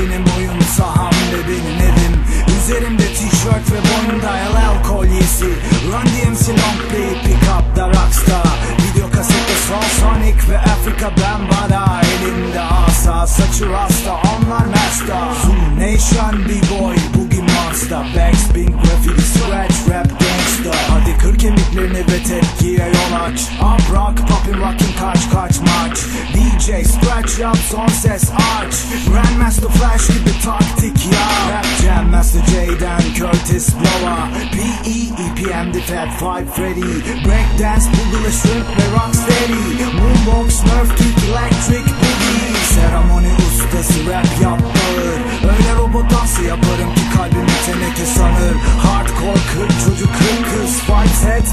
benim boyumsa hamle benim evim. Üzerimde tişört ve boynumda LL kolyesi. Run DMC long play pick up da rockstar. Video kasette Soul Sonic ve Afrika Bambada Elimde asa saçı rasta onlar master. Zoom Nation B-Boy bugün monster Backspin graffiti scratch rap gangsta Hadi kır kemiklerini ve tepkiye yol aç. I'm rock poppin' rockin' kaç kaç maç. DJ scratch yap son ses aç. P.E. EPM The Fat Five Freddy. Breakdance Boogaloo Shrimp ve Rocksteady. Moonbox Nerf Kick Electric Boogie. Seremoni ustası rap yap bağır Öyle robot dansı yaparım ki kalbimi teneke sanır Hardcore 40 çocuk 40 kız Fight heads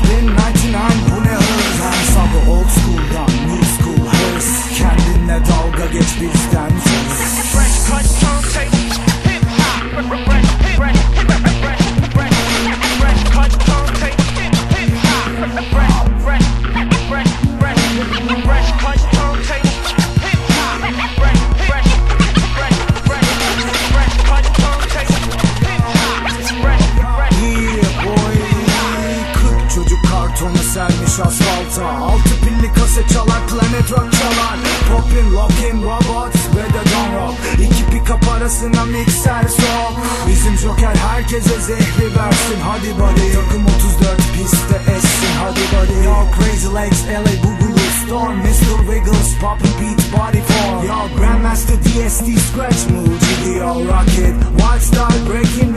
kartonu sermiş asfalta. Altı pilli kaset çalar planet rock çalar. Poppin, lockin, robots ve de don rock. İki pick arasına mikser sok. Bizim joker herkese zehri versin. Hadi buddy Takım 34 pistte essin. Hadi buddy Yo crazy legs LA Boogaloo Storm Mr. Wiggles Poppin beat body form Yo Grandmaster DST scratch move GDO rocket. Wild style breaking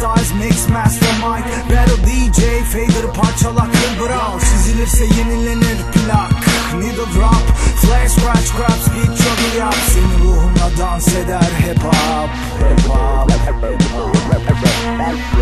size mix mastermind Battle DJ fader parçalar kımbral Çizilirse yenilenir plak Needle drop Flash scratch grab speed chuggy yap. Senin ruhuna dans eder hip hop Hip hop Hip hop.